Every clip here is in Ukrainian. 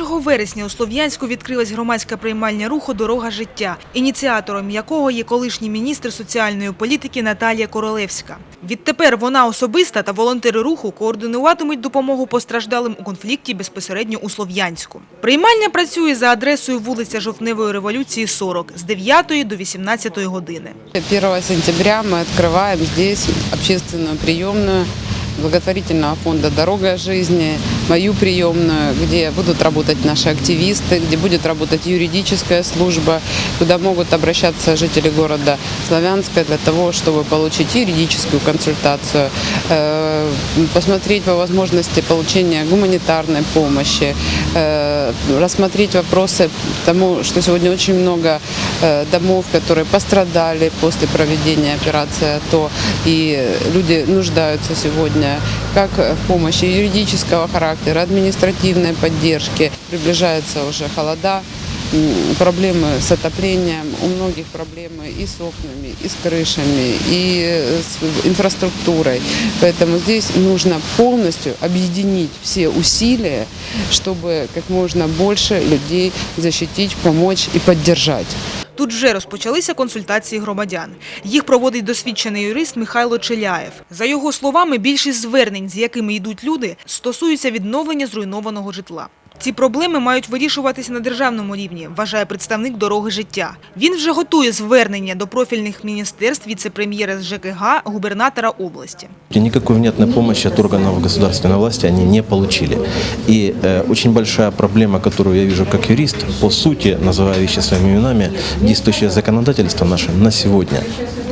1 вересня у Слов'янську відкрилась громадська приймальня руху Дорога життя, ініціатором якого є колишній міністр соціальної політики Наталія Королевська. Відтепер вона особиста та волонтери руху координуватимуть допомогу постраждалим у конфлікті безпосередньо у Слов'янську. Приймальня працює за адресою вулиця Жовтневої революції 40 з 9 до 18 години. 1 сентября мы открываем здесь общественную приемную благотворительного фонда «Дорога жизни», мою приемную, где будут работать наши активисты, где будет работать юридическая служба, куда могут обращаться жители города Славянска для того, чтобы получить юридическую консультацию, э, посмотреть по возможности получения гуманитарной помощи, рассмотреть вопросы тому, что сегодня очень много э, домов, которые пострадали после проведения операции АТО, и люди нуждаются сегодня как в помощи юридического характера, административной поддержки. Приближаются уже холода, м, проблемы с отоплением, у многих проблемы и с окнами, и с крышами, и с инфраструктурой. Поэтому здесь нужно полностью объединить все усилия, чтобы как можно больше людей защитить, помочь и поддержать. Тут вже розпочалися консультації громадян. Їх проводить досвідчений юрист Михайло Челяєв. За його словами, більшість звернень, з якими йдуть люди, стосуються відновлення зруйнованого житла. Ці проблеми мають вирішуватися на державному рівні, вважає представник дороги життя. Він вже готує звернення до профільних міністерств віце-прем'єра з ЖКГ, губернатора області. И Никакой внятной помощи от органов государственной власти они не получили. И э, очень большая проблема, которую я вижу как юрист, по сути, называя вещи своими именами, действующее законодательство наше на сегодня,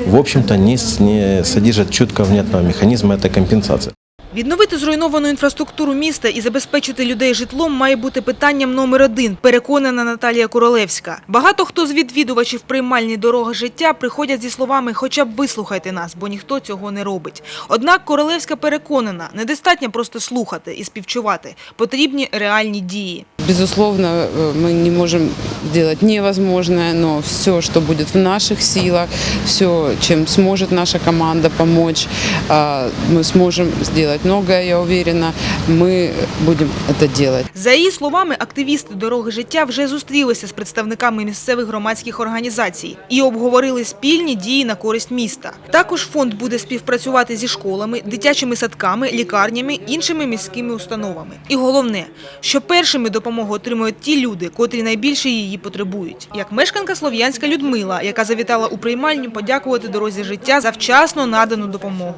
в общем-то, не, с- не содержит четко внятного механизма этой компенсации. Відновити зруйновану інфраструктуру міста і забезпечити людей житлом має бути питанням номер один, переконана Наталія Королевська. Багато хто з відвідувачів приймальні дороги життя приходять зі словами «хоча б вислухайте нас», бо ніхто цього не робить. Однак Королевська переконана, недостатньо просто слухати і співчувати, потрібні реальні дії Безусловно, э, мы не можем сделать невозможное, но все, что будет в наших силах, все, чем сможет наша команда помочь, а, мы сможем сделать многое, я уверена. Мы будем это делать. За її словами, активісти дороги життя вже зустрілися з представниками місцевих громадських організацій і обговорили спільні дії на користь міста. Також фонд буде співпрацювати зі школами, дитячими садками, лікарнями, іншими міськими установами. І головне, що першими допомогу отримують ті люди, котрі найбільше її потребують. Як мешканка Слов'янська Людмила, яка завітала у приймальню подякувати дорозі життя за вчасно надану допомогу.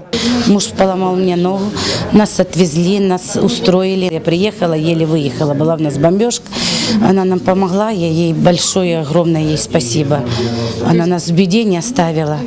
Муж поломал мне ногу, нас отвезли, нас устроили. Я приехала, еле выехала, была у нас бомбежка. Она нам помогла, я ей большое, огромное ей спасибо. Она нас в беде не оставила.